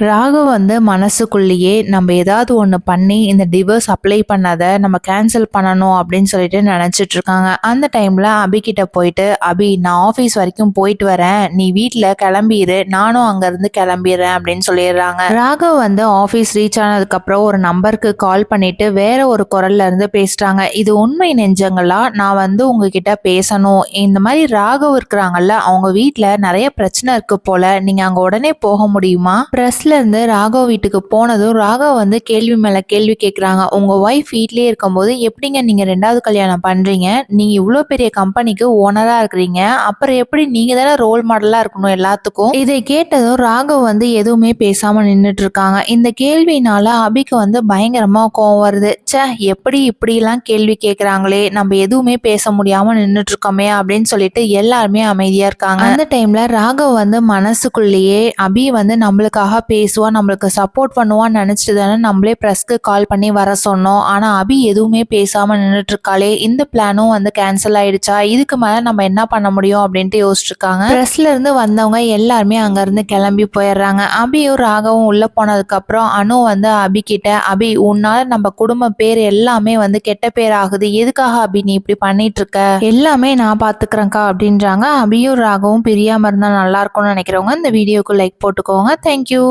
ராகு வந்து மனசுக்குள்ளேயே நம்ம ஏதாவது ஒன்று பண்ணி இந்த டிவோர்ஸ் அப்ளை பண்ணதை நம்ம கேன்சல் பண்ணணும் அப்படின்னு சொல்லிட்டு நினச்சிட்டு இருக்காங்க அந்த டைமில் அபிகிட்ட போயிட்டு அபி நான் ஆஃபீஸ் வரைக்கும் போயிட்டு வரேன். நீ வீட்டில் கிளம்பிடு நானும் அங்கேருந்து கிளம்பிடுறேன் அப்படின்னு சொல்லிடுறாங்க. ராகவ் வந்து ஆஃபீஸ் ரீச் ஆனதுக்கப்புறம் ஒரு நம்பருக்கு கால் பண்ணிட்டு வேற ஒரு குரல்ல இருந்து பேசுகிறாங்க இது உண்மை நெஞ்சங்களா? நான் வந்து உங்ககிட்ட பேசணும். இந்த மாதிரி ராகவ் இருக்கிறாங்கல்ல அவங்க வீட்டில் நிறைய பிரச்சனை இருக்கு போல. நீங்கள் அங்கே உடனே போக முடியுமா? ப்ரெஸ் பஸ்ல இருந்து ராகவ் வீட்டுக்கு போனதும் ராகவ் வந்து கேள்வி மேல கேள்வி கேட்குறாங்க உங்க ஒய்ஃப் வீட்லயே இருக்கும்போது எப்படிங்க நீங்க ரெண்டாவது கல்யாணம் பண்றீங்க? நீங்க இவ்வளோ பெரிய கம்பெனிக்கு ஓனரா இருக்கிறீங்க. அப்புறம் எப்படி நீங்க தானே ரோல் மாடலா இருக்கணும் எல்லாத்துக்கும்? இதை கேட்டதும் ராகவ் வந்து எதுவுமே பேசாம நின்றுட்டு இருக்காங்க. இந்த கேள்வினால அபிக்கு வந்து பயங்கரமா கோவம் வருது. ச்சே எப்படி இப்படிலாம் கேள்வி கேட்குறாங்களே நம்ம எதுவுமே பேச முடியாம நின்றுட்டு இருக்கோமே அப்படின்னு சொல்லிட்டு எல்லாருமே அமைதியா இருக்காங்க. அந்த டைம்ல ராகவ் வந்து மனசுக்குள்ளேயே அபி வந்து நம்மளுக்காக பேசுவா நம்மளுக்கு சப்போர்ட் பண்ணுவான்னு நினச்சிட்டு தானே நம்மளே ப்ரெஸ்க்கு கால் பண்ணி வர சொன்னோம். ஆனால் அபி எதுவுமே பேசாமல் நின்றுட்டு இருக்காளே இந்த பிளானும் வந்து கேன்சல் ஆயிடுச்சா? இதுக்கு மேலே நம்ம என்ன பண்ண முடியும் அப்படின்ட்டு யோசிச்சிருக்காங்க ப்ரெஸ்ல இருந்து வந்தவங்க எல்லாருமே அங்கேருந்து கிளம்பி போயிடுறாங்க. அபியும் ராகவும் உள்ளே போனதுக்கப்புறம் அனு வந்து அபி கிட்ட அபி உன்னால் நம்ம குடும்ப பேர் எல்லாமே வந்து கெட்ட பேர் ஆகுது. எதுக்காக அபி நீ இப்படி பண்ணிட்டு இருக்க எல்லாமே நான் பார்த்துக்கிறேன்க்கா அப்படின்றாங்க. அபியும் ராகவும் பிரியாமல் இருந்தால் நல்லா இருக்கும்னு நினைக்கிறவங்க இந்த வீடியோக்கு லைக் போட்டுக்கோங்க. தேங்க்யூ